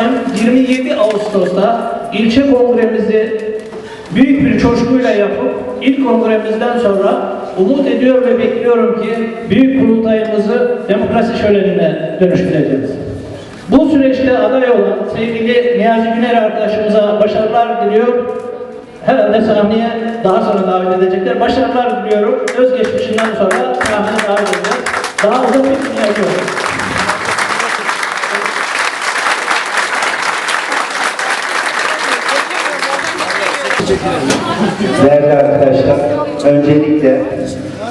Ben 27 Ağustos'ta ilçe kongremizi büyük bir coşkuyla yapıp ilk kongremizden sonra umut ediyor ve bekliyorum ki büyük kurultayımızı demokrasi şölenine dönüştüreceğiz. Bu süreçte aday olan sevgili Niyazi Güner arkadaşımıza başarılar diliyor. Herhalde sahneye daha sonra davet edecekler. Başarılar diliyorum. Özgeçmişinden sonra sahneye davet edeceğiz. Daha uzun bir dünya. Değerli arkadaşlar, öncelikle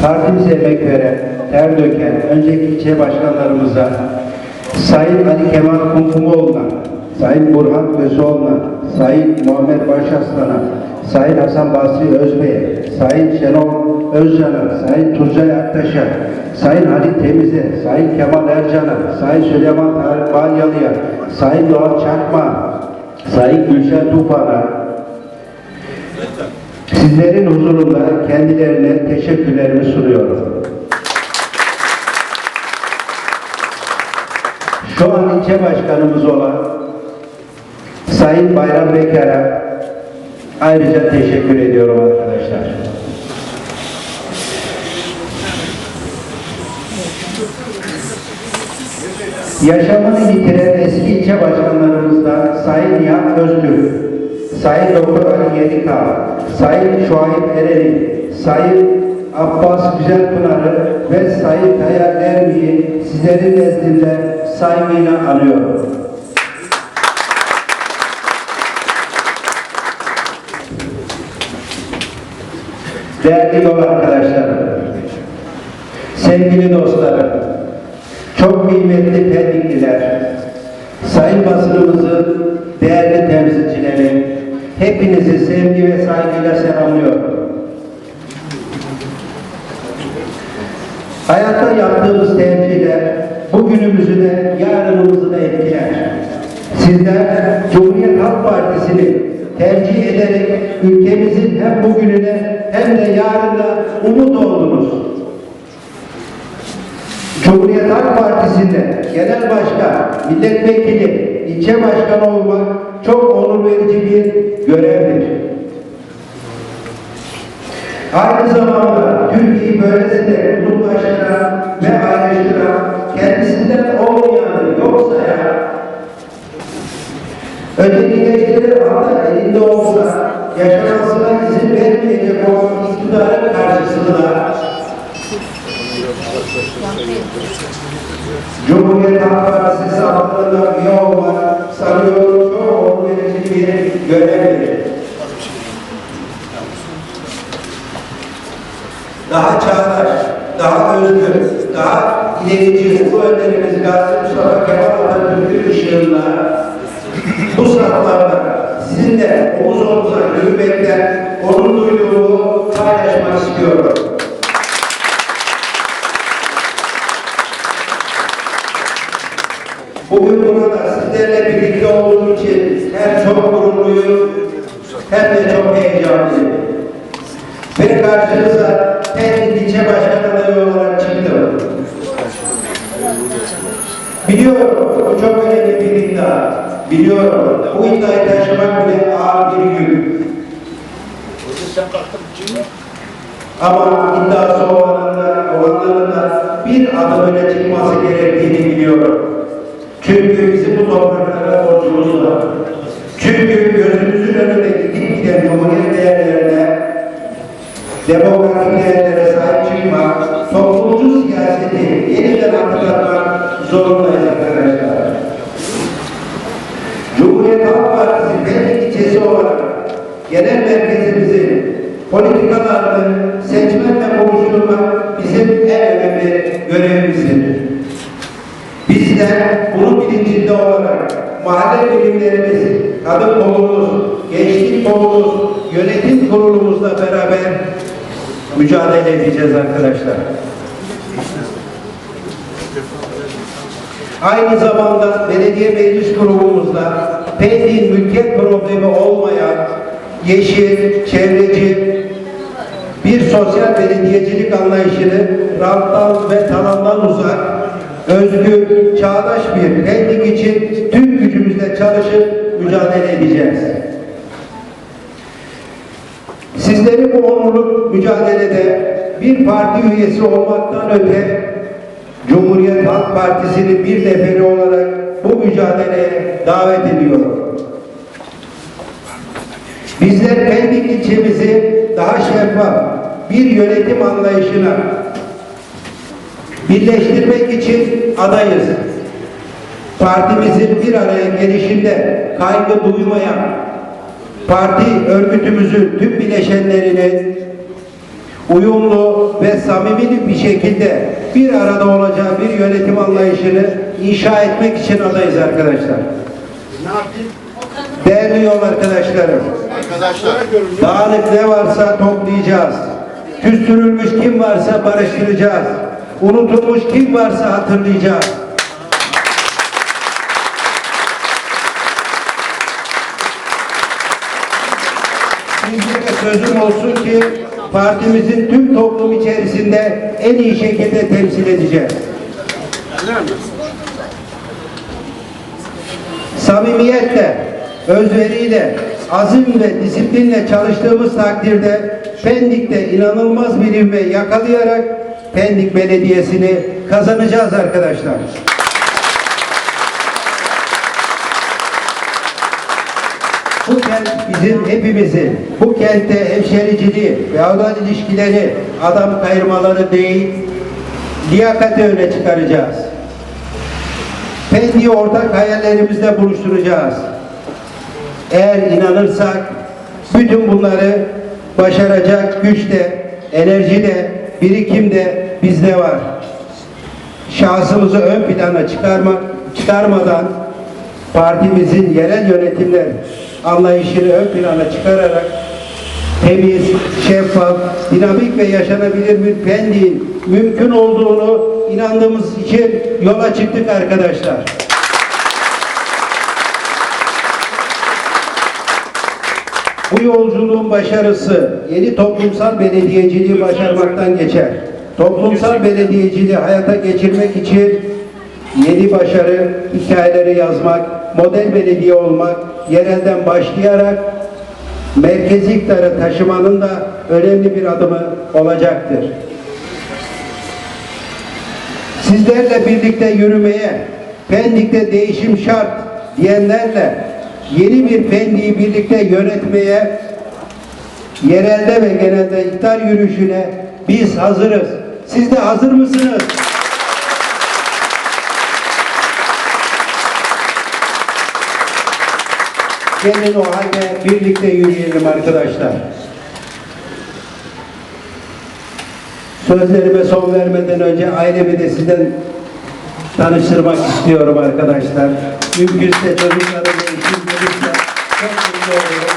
partimize emek veren, ter döken önceki ilçe başkanlarımıza, Sayın Ali Kemal Kumkumoğlu'na, Sayın Burhan Köseoğlu'na, Sayın Muhammed Başaslan'a, Sayın Hasan Basri Özbey'e, Sayın Şenol Özcan'a, Sayın Turcay Aktaş'a, Sayın Halit Temiz'e, Sayın Kemal Ercan'a, Sayın Süleyman Balyalı'ya, Sayın Doğan Çakma, Sayın Gülşen Tufan'a, Sizlerin huzurunda kendilerine teşekkürlerimi sunuyorum. Şu an ilçe başkanımız olan Sayın Bayram Bekar'a ayrıca teşekkür ediyorum arkadaşlar. Yaşamını yitiren eski ilçe başkanlarımızdan Sayın Nihat Öztürk, Sayın Doktor Ali Yedika, Sayın Şuayb Ereli, Sayın Abbas Güzelpınar'ı ve Sayın Tayyar Ermi'yi sizlerin nezdinde saygıyla anıyorum. Değerli yol arkadaşlarım, sevgili dostlarım, çok kıymetli Pendikliler, sayın basınımızın değerli temsilcileri, hepinizi sevgi ve saygıyla selamlıyorum. Hayatta yaptığımız tercihler bugünümüzü de yarınımızı da etkiler. Sizler Cumhuriyet Halk Partisi'ni tercih ederek ülkemizin hem bugününe hem de yarına umut oldunuz. Cumhuriyet Halk Partisi'nde genel başkan, milletvekili, ilçe başkanı olmak çok onur verici bir görevdir. Aynı zamanda Türkiye'yi böylesine kutuplaştıran ve ayrıştıran, kendisinden olmayanı yok sayan, ötekileştirir hatta elinde olsa yaşamasına izin vermeyecek olan iktidarın karşısında Cumhuriyet Halk Partisi saflarında üye olmak sanıyorum bir görevdir. Daha çağdaş, daha özgür, daha ilerici bu önderimiz Gazi Mustafa Kemal Atatürk'ün ışığında bu saflarda sizinle omuz omuza yürümekten onur duyduğumu paylaşmak istiyorum. Bugün burada sizlerle birlikte olduğum için hem çok gururluyum hem de çok heyecanlıyım. Ve karşınıza Pendik ilçe başkan adayı olarak çıktım. Biliyorum bu çok önemli bir iddia. Biliyorum bu iddiayı taşımak bile ağır bir yük. Ama iddiası olanların da, olanların da bir adım öne çıkması gerektiğini biliyorum. Çünkü bizim bu topraklara borcumuz var. Çünkü gözümüzün önünde gidip giden cumhuriyet değerlerine, demokratik değerlere sahip çıkmak, toplumcu siyaseti yeniden hatırlatmak zorundayız arkadaşlar. Cumhuriyet Halk Partisi Pendik ilçesi olarak genel merkezimizin politikalarını seçmenle buluşturmak bizim en önemli görevimizdir. Bizler bunun bilincinde olarak mahalle birimlerimiz, kadın kolumuz, gençlik kolumuz, yönetim kurulumuzla beraber mücadele edeceğiz arkadaşlar. Aynı zamanda belediye meclis grubumuzda Pendik'in mülkiyet problemi olmayan yeşil, çevreci bir sosyal belediyecilik anlayışını ranttan ve talandan uzak, özgür, çağdaş bir Pendik için tüm birliğimizle çalışıp mücadele edeceğiz. Sizleri bu onurluk mücadelede bir parti üyesi olmaktan öte Cumhuriyet Halk Partisi'nin bir neferi olarak bu mücadeleye davet ediyorum. Bizler Pendik ilçemizi daha şeffaf bir yönetim anlayışına birleştirmek için adayız. Partimizin bir araya gelişinde kaygı duymayan, parti örgütümüzün tüm bileşenlerinin uyumlu ve samimi bir şekilde bir arada olacağı bir yönetim anlayışını inşa etmek için adayız arkadaşlar. Değerli yol arkadaşlarım, Arkadaşlar, Dağınık ne varsa toplayacağız. Küstürülmüş kim varsa barıştıracağız. Unutulmuş kim varsa hatırlayacağız. Sizlere sözüm olsun ki partimizin tüm toplum içerisinde en iyi şekilde temsil edeceğiz. samimiyetle, özveriyle, azim ve disiplinle çalıştığımız takdirde Pendik'te inanılmaz bir ivme yakalayarak Pendik Belediyesi'ni kazanacağız arkadaşlar. Bu kent bizim hepimizin, bu kentte hemşericiliği, feodal ilişkileri, adam kayırmaları değil, liyakati öne çıkaracağız. Pendik'i ortak hayallerimizle buluşturacağız. Eğer inanırsak bütün bunları başaracak güç de, enerji de, birikim de bizde var. Şahsımızı ön plana çıkarmak, çıkarmadan partimizin yerel yönetimler anlayışını ön plana çıkararak temiz, şeffaf, dinamik ve yaşanabilir bir Pendik'in mümkün olduğunu inandığımız için yola çıktık arkadaşlar. Bu yolculuğun başarısı yeni toplumsal belediyeciliği başarmaktan geçer. Toplumsal belediyeciliği hayata geçirmek için yeni başarı hikayeleri yazmak, model belediye olmak, yerelden başlayarak merkezi iktidara taşımanın da önemli bir adımı olacaktır. Sizlerle birlikte yürümeye, Pendik'te değişim şart diyenlerle yeni bir Pendik'i birlikte yönetmeye, yerelde ve genelde iktidar yürüyüşüne biz hazırız. Siz de hazır mısınız? Gelin o halde birlikte yürüyelim arkadaşlar. Sözlerime son vermeden önce ailemi de sizden tanıştırmak istiyorum arkadaşlar. Mümkünse çocuklarımı eşim gelirse çok mutlu olurum.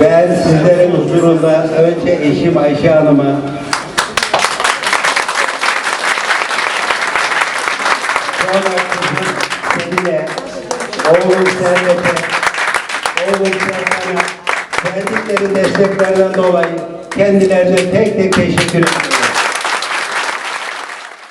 Ben sizlerin huzurunda önce eşim Ayşe Hanım'a sonra Selin'e, oğlum Servet'e, oğlum Serkan'a verdikleri desteklerden dolayı kendilerine tek tek teşekkür ediyorum.